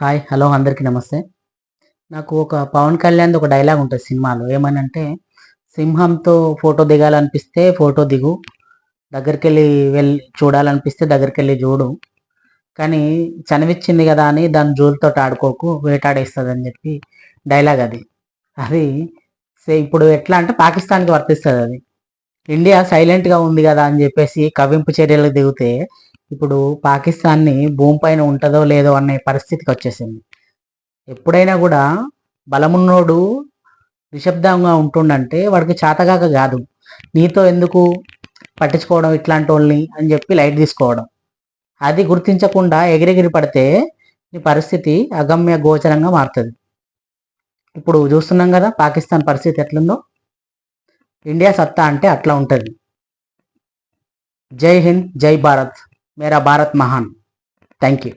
Hi hello అందరికీ నమస్తే. నాకు ఒక పవన్ కళ్యాణ్ ఒక డైలాగ్ ఉంటుంది సినిమాలో. ఏమనంటే సింహంతో ఫోటో దిగాలనిపిస్తే ఫోటో దిగు దగ్గరికి వెళ్ళి వెళ్ళి చూడాలనిపిస్తే దగ్గరికి వెళ్ళి చూడు. కానీ చనివిచ్చింది కదా అని దాని జోలుతో ఆడుకోకు వేటాడేస్తుంది అని చెప్పి డైలాగ్ అది. అది సే- ఇప్పుడు ఎట్లా అంటే పాకిస్తాన్కి వర్తిస్తుంది అది. ఇండియా సైలెంట్గా ఉంది కదా అని చెప్పేసి కవింపు చర్యలు దిగితే ఇప్పుడు పాకిస్తాన్ని భూమిపైన ఉంటుందో లేదో అనే పరిస్థితికి వచ్చేసింది. ఎప్పుడైనా కూడా బలమున్నోడు నిశ్శబ్దంగా ఉంటుండంటే వాడికి చేతగాక కాదు. నీతో ఎందుకు పట్టించుకోవడం ఇట్లాంటి వాళ్ళని అని చెప్పి లైట్ తీసుకోవడం. అది గుర్తించకుండా ఎగిరెగిరి పడితే నీ పరిస్థితి అగమ్య గోచరంగా మారుతుంది. ఇప్పుడు చూస్తున్నాం కదా పాకిస్తాన్ పరిస్థితి ఎట్లుందో. ఇండియా సత్తా అంటే అట్లా ఉంటుంది. జై హింద్ జై భారత్. मेरा भारत महान। Thank you